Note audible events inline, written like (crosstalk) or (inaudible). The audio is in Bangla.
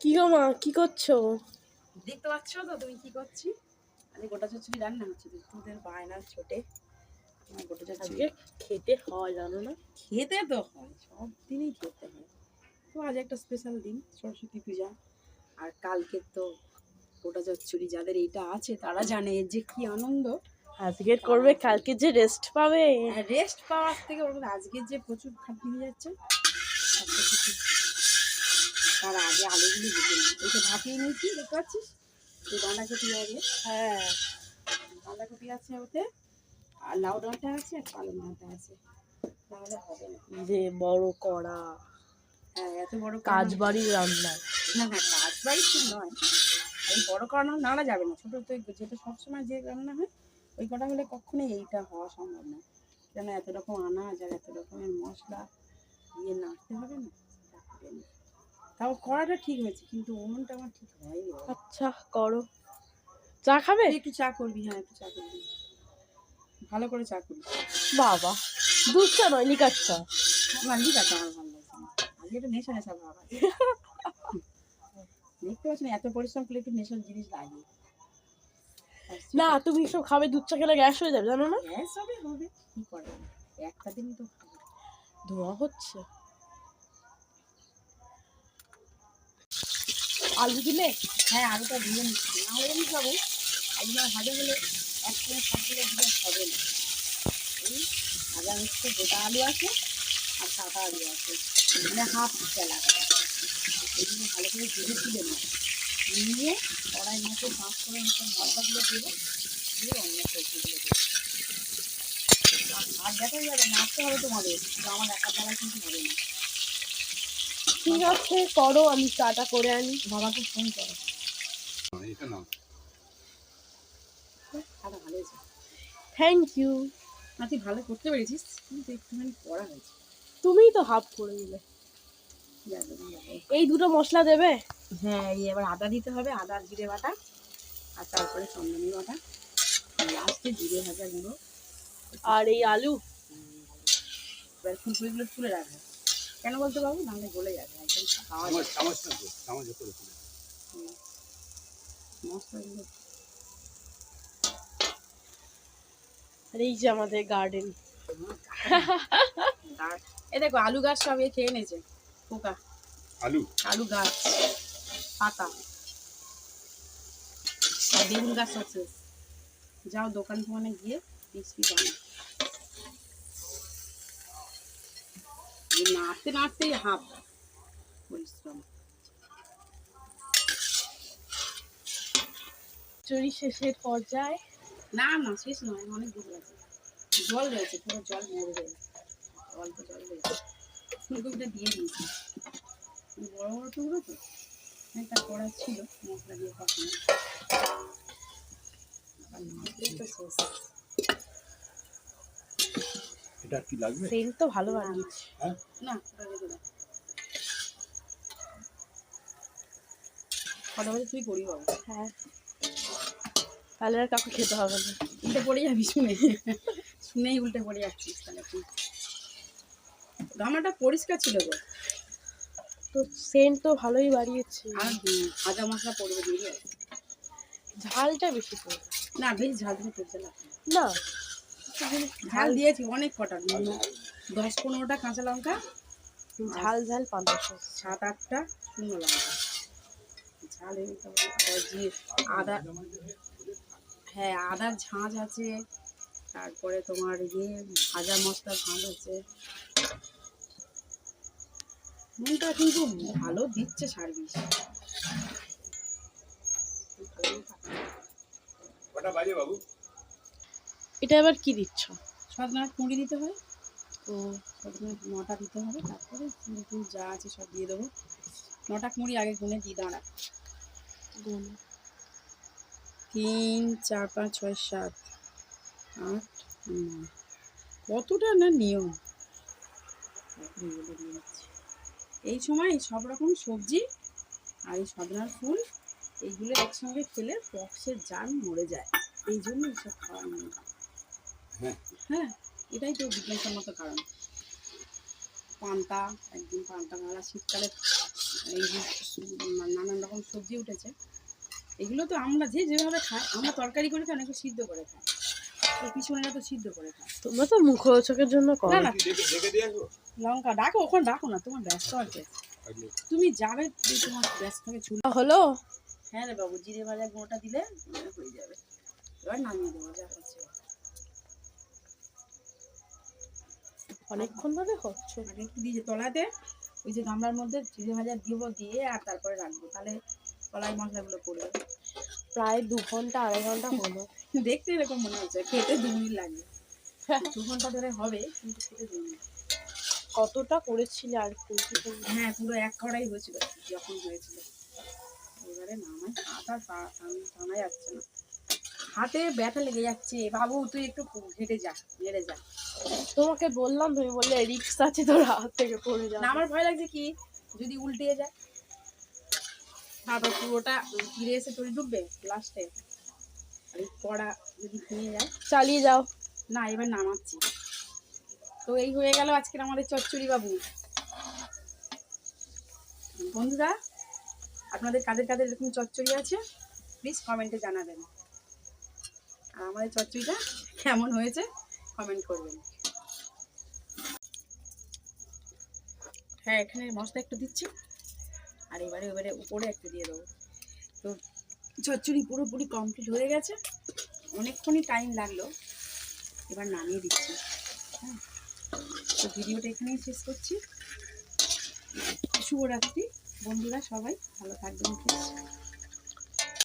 কি গো মা কি করছ? দেখতে পাচ্ছ তো তুমি কি করছি? আরে গোটা চচ্চড়ি রান্না হচ্ছে তোদের বায়না ছোটে। আমার গোটা চচ্চড়ি খেতে হয় জানো না? খেতে তো হয় সব দিনই খেতে হয়। তো আজ একটা স্পেশাল দিন সরস্বতী পূজা। আর কালকে তো গোটা চচ্চড়ি যাদের এইটা আছে তারা জানে এর যে কি আনন্দ। আজকে করবে কালকে যে রেস্ট পাবে। রেস্ট পাওয়ার থেকে ওর মধ্যে আজকে যে প্রচুর খাটনি হয়ে যাচ্ছে তার আগে আলুগুলো বুঝে নিই। ওইটা ভাপিয়ে নিয়েছি দেখতে পাচ্ছিস? বাঁধাকপি আগে হ্যাঁ। বাঁধাকপি আছে ওতে আর লাউ ডাঁটা আছে আর পালং ডাঁটা আছে। তাহলে হবে না। যে বড় কড়া। হ্যাঁ এত বড় কাজ বাড়ির রান্না। না না কাজ বাড়ি ঠিক নয়। এই বড় কড়া নাড়া যাবে না। ছোটো তো যেটা সবসময় যে রান্না হয় ওই কটা হলে কখনোই এইটা হওয়া সম্ভব না। কেন এত রকম আনাজ আর এত রকমের মশলা দিয়ে নাড়তে তা হবে না। তাও কড়াটা ঠিক হয়েছে কিন্তু উনুনটা আমার ঠিক হয়নি। আচ্ছা করো। চা খাবে? একটু চা করবি হ্যাঁ একটু চা করবি। ভালো করে চা করবি। বাবা দুধ চা নয় লিকার চা। আমার ঠিক আছে আমার ভালো লাগছে না। আজকে একটু নেশা নেশা ভাব আছে দেখতে পাচ্ছি না এত পরিশ্রম করলে একটু নেশার জিনিস লাগে। না তুমি সব খাবে দুধ চা খেলে গ্যাস হয়ে যাবে জানো না? গ্যাস হবে হবে। কি করে? একটা দিনই তো ধোয়া হচ্ছে। আলু দিলে? হ্যাঁ আলুটা দিয়ে নিচ্ছি। না হলে আমি খাব। আলুটা ভাজা হলে এক সময় সবগুলো দিলে হবে না। এই ভাজা হচ্ছে গোটা আলু আছে আর সাদা আলু আছে। মানে হাফ তেলা এগুলো ভালো করে ভেজে তুলে নেব। নিয়ে কড়াই মতো পাঁচ করে মতো মশলাগুলো দেবো। দিয়ে অন্য সবজিগুলো দেবো। আর দেখা যাবে নাড়তে হবে তোমাদের। কিন্তু আমার একা দ্বারা কিন্তু হবে না। ঠিক আছে করো আমি চাটা করে আনি। বাবাকে ফোন করো। থ্যাংক ইউ না তুই ভালো করতে পেরেছিস কিন্তু একটুখানি করা হয়েছে। তুমিই তো হাফ করে দিলে। এই দুটো মশলা দেবে? হ্যাঁ এই এবার আদা দিতে হবে আদা আর জিরে বাটা আর তারপরে চন্দনী বাটা। লাস্টে জিরে ভাজা গুঁড়ো। আর এই আলু? এবার ফুলফুলগুলো তুলে রাখবে। কেন বলতে পারব? নাহলে গলে যাবে একদম খাওয়া। মশলাগুলো আর এই যে আমাদের গার্ডেন (laughs) এ দেখো আলু গাছ সব এ খেয়ে নিয়েছে পোকা। আলু? আলু গাছ পাতা। আর বেগুন গাছ আছে। যাও দোকান ফোকানে গিয়ে বানাও। এই নাড়তে নাড়তেই হাফ পরিশ্রম। চুরি শেষের পর্যায়ে না না, শেষ নয়, অনেক দূর আছে জল রয়েছে, পুরো জল মরবে অল্প জল রয়েছে। ফুলকপিটা দিয়ে দিয়েছি। বড় বড় টুকরো তো। একটা কড়া ছিল, মশলা দিয়ে তো শেষ। এটা কি লাগবে? সেন্ট তো ভালো বানিয়েছে হ্যাঁ? না তুই করি হ্যাঁ। তাহলে আর কাউকে খেতে হবে না। উল্টে পড়ে যাবি শুনে। শুনেই উল্টে পড়ে যাচ্ছিস তাহলে তুই। পরিষ্কার ছিল তো তো সেন্ট তো ভালোই বাড়িয়েছে। আর মশলা পড়বে দিয়ে। ঝালটা বেশি পড়বে। না বেশ ঝাল লাগে না ঝাল দিয়েছি অনেক কটা দশ পনেরোটা কাঁচা লঙ্কা ঝাল ঝাল পান্তা সাত আটটা শুকনো লঙ্কা। ঝাল তারপর আদা হ্যাঁ আদার ঝাঁঝ আছে তারপরে তোমার ইয়ে ভাজা মশলা ঝাঁঝ আছে। নুনটা কিন্তু ভালো দিচ্ছে সার্ভিস বাবু? এটা এবার কি দিচ্ছ? সজনা কুঁড়ি দিতে হয়। ও। সজনা নটা দিতে হবে তারপরে যা আছে সব দিয়ে দেবো। নটা কুঁড়ি আগে গুনে দিয়ে দাঁড়া গুণ। তিন চার পাঁচ ছয় সাত আট নয়। কতটা না নিয়ম। এই সময় সব রকম সবজি আর এই সজনার ফুল এইগুলো একসঙ্গে খেলে পক্সের জান মরে যায়। এই জন্য এইসব খাওয়া নিয়ম হ্যাঁ। হ্যাঁ এটাই তো বিজ্ঞানসম্মত কারণ। পান্তা একদিন পান্তা মারা শীতকালে এই নানান রকম সবজি উঠেছে। এগুলো তো আমরা যে যেভাবে খাই আমরা তরকারি করে খাই অনেকে সিদ্ধ করে খাই এই পিছনেরা তো সিদ্ধ করে তোমরা তো মুখরোচকের জন্য করো। না লঙ্কা ডাকো ওখানে ডাকো না তোমার ব্যস্ত আছে। আগে তুমি যাবে তোমার ব্যস্ত থেকে চুল হলো? হ্যাঁ রে বাবু জিরে ভাজা গুঁড়োটা দিলে হয়ে যাবে। এবার নামিয়ে দেবো যা হচ্ছে। অনেকক্ষণ ধরে হচ্ছে। দিয়ে তলাতে ওই যে গামলার মধ্যে জিরে ভাজা দিব দিয়ে আর তারপরে রাখব। তাহলে কলাই মশলাগুলো পড়বে প্রায় দু ঘণ্টা আড়াই ঘণ্টা হলো। (laughs) দেখতে এরকম মনে হচ্ছে খেতে দু মিনিট লাগবে (laughs) দু ঘণ্টা ধরে হবে কিন্তু খেতে দু মিনিট। কতটা করেছিলে আর হ্যাঁ পুরো এক কড়াই হয়েছিল যখন হয়েছিল। এবারে নামাই হাত আর টানা যাচ্ছে না। হাতে ব্যথা লেগে যাচ্ছে। বাবু তুই একটু হেঁটে যা হেঁটে যা। তোমাকে বললাম তুমি বললে রিক্স আছে তোর হাত থেকে পড়ে যাবে। আমার ভয় লাগছে কি? যদি উল্টে যায়। তারপর পুরোটা ফিরে এসে তোর ডুববে লাস্টে আর কড়া যদি ভেঙে যায়। চালিয়ে যাও। না এবার নামাচ্ছি। তো এই হয়ে গেল আজকের আমাদের চচ্চড়ি বাবু। বন্ধুরা আপনাদের কাদের কাদের এরকম চচ্চড়ি আছে? প্লিজ কমেন্টে জানাবেন। আর আমাদের চচ্চড়িটা কেমন হয়েছে কমেন্ট করবেন। হ্যাঁ এখানে মশলা একটু দিচ্ছি। আর এবারে এবারে উপরে একটু দিয়ে দেবো। তো চচ্চড়ি পুরোপুরি কমপ্লিট হয়ে গেছে। অনেকক্ষণই টাইম লাগল। এবার নামিয়ে দিচ্ছি। হ্যাঁ তো ভিডিওটা এখানেই শেষ করছি। শুভরাত্রি, বন্ধুরা সবাই ভালো থাকবেন।